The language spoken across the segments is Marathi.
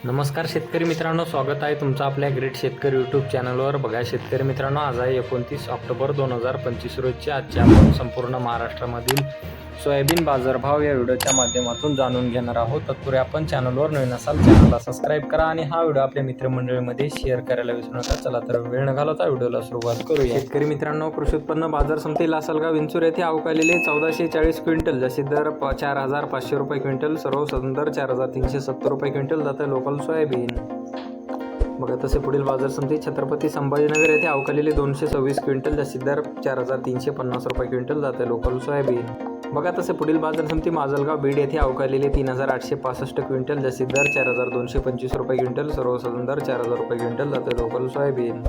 नमस्कार शेतकरी मित्रांनो स्वागत आहे तुमचं आपल्या ग्रेट शेतकरी यूट्यूब चॅनलवर बघा शेतकरी मित्रांनो आज आहे एकोणतीस ऑक्टोबर दोन हजार पंचवीस रोजची आजच्या आपण संपूर्ण महाराष्ट्रामधील सोयाबीन बाजारभाव या व्हिडिओच्या माध्यमातून जाणून घेणार आहोत. तत्पूर्वी आपण चॅनलवर नवीन असाल चॅनलला सबस्क्राईब करा आणि हा व्हिडिओ आपल्या मित्रमंडळीमध्ये शेअर करायला विसरू नका. चला तर वेळ न घालवता व्हिडिओला सुरुवात करूया. शेतकरी मित्रांनो कृषी उत्पन्न बाजार समिती लासलगाव विंचूर येथे अवकालेले चौदाशे चाळीस क्विंटल जसे दर प- चार हजार पाचशे रुपये क्विंटल सर्व सदर चार हजार तीनशे सत्तर रुपये क्विंटल जातं लोकल सोयाबीन. बघा तसे पुढील बाजार समिती छत्रपती संभाजीनगर येथे अवकालेले दोनशे सव्वीस क्विंटल जास्तीत दर चार हजार तीनशे पन्नास रुपये क्विंटल जाते लोकल सोयाबीन. बघा तसे पुढील बाजार समिती माजलगाव बीड येथे अवकालेले तीन हजार आठशे पासष्ट क्विंटल जास्ती दर चार हजार दोनशे पंचवीस रुपये क्विंटल सर्वसाधारण दर चार हजार रुपये क्विंटल जाते लोकल सोयाबीन.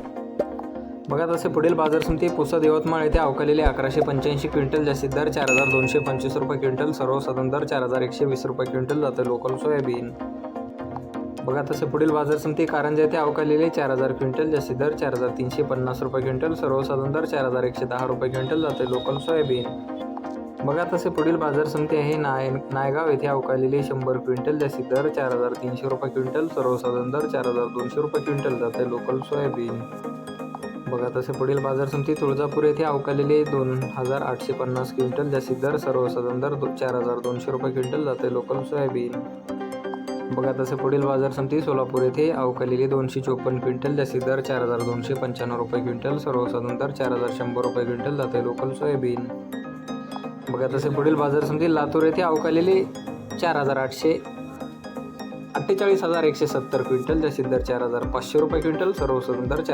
बघा तसे पुढील बाजार समिती पुसद यवतमाळ येथे अवकालेले अकराशे पंच्याऐंशी क्विंटल जास्तीत दर चार हजार दोनशे पंचवीस रुपये क्विंटल सर्वसाधारण दर चार हजार एकशे वीस रुपये क्विंटल जाते लोकल सोयाबीन. बघा तसे पुढील बाजार समिती कारंजा येथे अवकालेले चार हजार क्विंटल जास्तीत दर चार हजार तीनशे पन्नास रुपये क्विंटल सर्वसाधारण दर चार हजार एकशे दहा रुपये क्विंटल जाते लोकल सोयाबीन. बघा तसे पुढील बाजार समिती आहे. नाय नायगाव येथे अवकालेले शंभर क्विंटल जास्तीत दर चार हजार तीनशे रुपये क्विंटल सर्वसाधारण दर चार हजार दोनशे रुपये क्विंटल जाते लोकल सोयाबीन. बघा तसे पुढील बाजार समिती तुळजापूर येथे अवकालेले दोन हजार आठशे पन्नास क्विंटल जास्तीत दर सर्वसाधारण दर चार हजार दोनशे रुपये क्विंटल जाते लोकल सोयाबीन. बघा तसे पुढील बाजार समिती सोलापूर येथे अवकालेले दोनशे चोपन्न क्विंटल जास्तीत दर चार हजार दोनशे पंच्याण्णव रुपये क्विंटल सर्वसाधारण दर चार हजार शंभर रुपये क्विंटल जाते लोकल सोयाबीन. बघा तसे पुढील बाजार समिती लातूर येथे अवकालेली चार हजार आठशे अठ्ठेचाळीस हजार एकशे सत्तर क्विंटल जास्तीत दर चार हजार पाचशे रुपये क्विंटल सर्वसाधारण दर चार